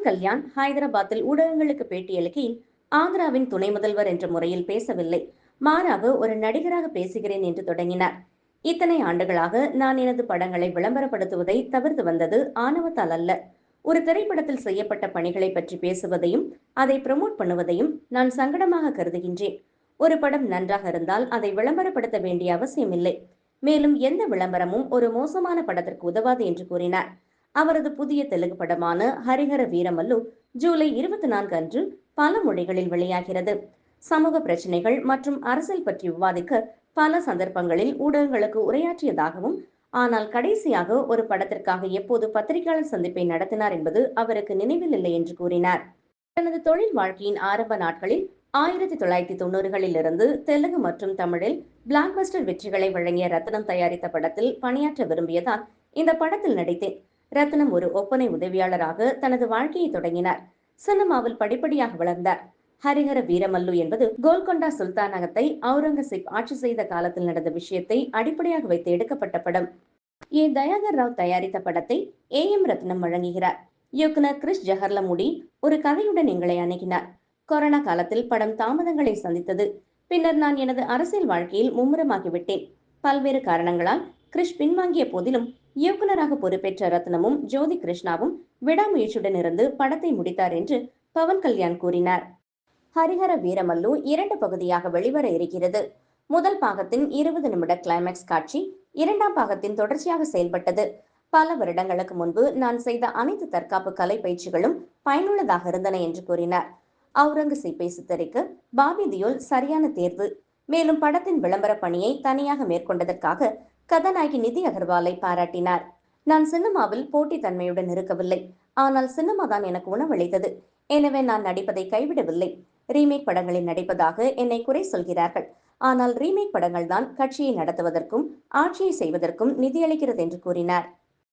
பவன் கல்யாண் ஹைதராபாத்தில் ஊடகங்களுக்கு பேட்டியளிக்கையில் ஆந்திராவின் துணை முதல்வர் என்ற முறையில் பேசவில்லை. மாறாக ஒரு நடிகராக பேசுகிறேன் என்று தொடங்கினார். இத்தனை ஆண்டுகளாக நான் எனது படங்களை விளம்பரப்படுத்துவதை தவிர்த்து வந்தது ஆணவத்தால் அல்ல. ஒரு திரைப்படத்தில் செய்யப்பட்ட பணிகளை பற்றி பேசுவதையும் அதை ப்ரமோட் பண்ணுவதையும் நான் சங்கடமாக கருதுகின்றேன். ஒரு படம் நன்றாக இருந்தால் அதை விளம்பரப்படுத்த வேண்டிய அவசியமில்லை. மேலும் எந்த விளம்பரமும் ஒரு மோசமான படத்திற்கு உதவாது என்று கூறினார். அவரது புதிய தெலுங்கு படமான ஹரிஹர வீரமல்லு ஜூலை இருபத்தி நான்கு அன்று பல மொழிகளில் வெளியாகிறது. சமூக பிரச்சனைகள் மற்றும் அரசியல் பற்றி விவாதிக்க பல சந்தர்ப்பங்களில் ஊடகங்களுக்கு உரையாற்றியதாகவும் ஆனால் கடைசியாக ஒரு படத்திற்காக எப்போது பத்திரிகையாளர் சந்திப்பை நடத்தினார் என்பது அவருக்கு நினைவில் இல்லை என்று கூறினார். தனது தொழில் வாழ்க்கையின் ஆரம்ப நாட்களில் ஆயிரத்தி தொள்ளாயிரத்தி தொண்ணூறுகளில் இருந்து தெலுங்கு மற்றும் தமிழில் பிளாக்பஸ்டர் வெற்றிகளை வழங்கிய ரத்னம் தயாரித்த படத்தில் பணியாற்ற விரும்பியதால் இந்த படத்தில் நடித்தேன். ரத்னம் ஒரு ஒப்பனை உதவியாளராக தனது வாழ்க்கையை தொடங்கினார். சினிமாவில் படிப்படியாக வளர்ந்தார் ஹரிஹர வீரமல்லு என்பது கோல்கொண்டா சுல்தானகத்தை அவுரங்கசீப் ஆட்சி செய்த காலத்தில் நடந்த விஷயத்தை அடிப்படையாக வைத்து எடுக்கப்பட்ட படம். ஏ. தயாகர் ராவ் தயாரித்த படத்தை ஏ. எம். ரத்னம் வழங்குகிறார். இயக்குனர் கிறிஸ் ஜஹர்லமுடி ஒரு கதையுடன் எங்களை அணுகினார். கொரோனா காலத்தில் படம் தாமதங்களை சந்தித்தது. பின்னர் நான் எனது அரசியல் வாழ்க்கையில் மும்முரமாகிவிட்டேன். பல்வேறு காரணங்களால் கிறிஷ் பின்வாங்கிய போதிலும் இயக்குநராக பொறுப்பேற்ற ரத்னமும் ஜோதி கிருஷ்ணாவும் விடாமுயற்சியுடன் இருந்து படத்தை முடித்தார் என்று பவன் கல்யாண் கூறினார். ஹரிஹர வீரமல்லு இரண்டு பகுதியாக வெளிவர இருக்கிறது. முதல் பாகத்தின் இருபது நிமிட கிளைமேக்ஸ் காட்சி இரண்டாம் பாகத்தின் தொடர்ச்சியாக செயல்பட்டது. பல வருடங்களுக்கு முன்பு நான் செய்த அனைத்து தற்காப்பு கலை பயிற்சிகளும் பயனுள்ளதாக இருந்தன என்று கூறினார். அவுரங்கசீப்பை சித்தரிக்க பாபி தியோல் சரியான தேர்வு. மேலும் படத்தின் விளம்பர பணியை தனியாக மேற்கொண்டதற்காக கதாநாயகி நிதி அகர்வாலை பாராட்டினார். நான் சினிமாவில் போட்டித்தன்மையுடன் இருக்கவில்லை. ஆனால் சினிமா தான் எனக்கு உணவளித்தது. எனவே நான் நடிப்பதை கைவிடவில்லை. ரீமேக் படங்களில் நடிப்பதாக என்னை குறை சொல்கிறார்கள். ஆனால் ரீமேக் படங்கள் தான் கட்சியை நடத்துவதற்கும் ஆட்சியை செய்வதற்கும் நிதியளிக்கிறது என்று கூறினார்.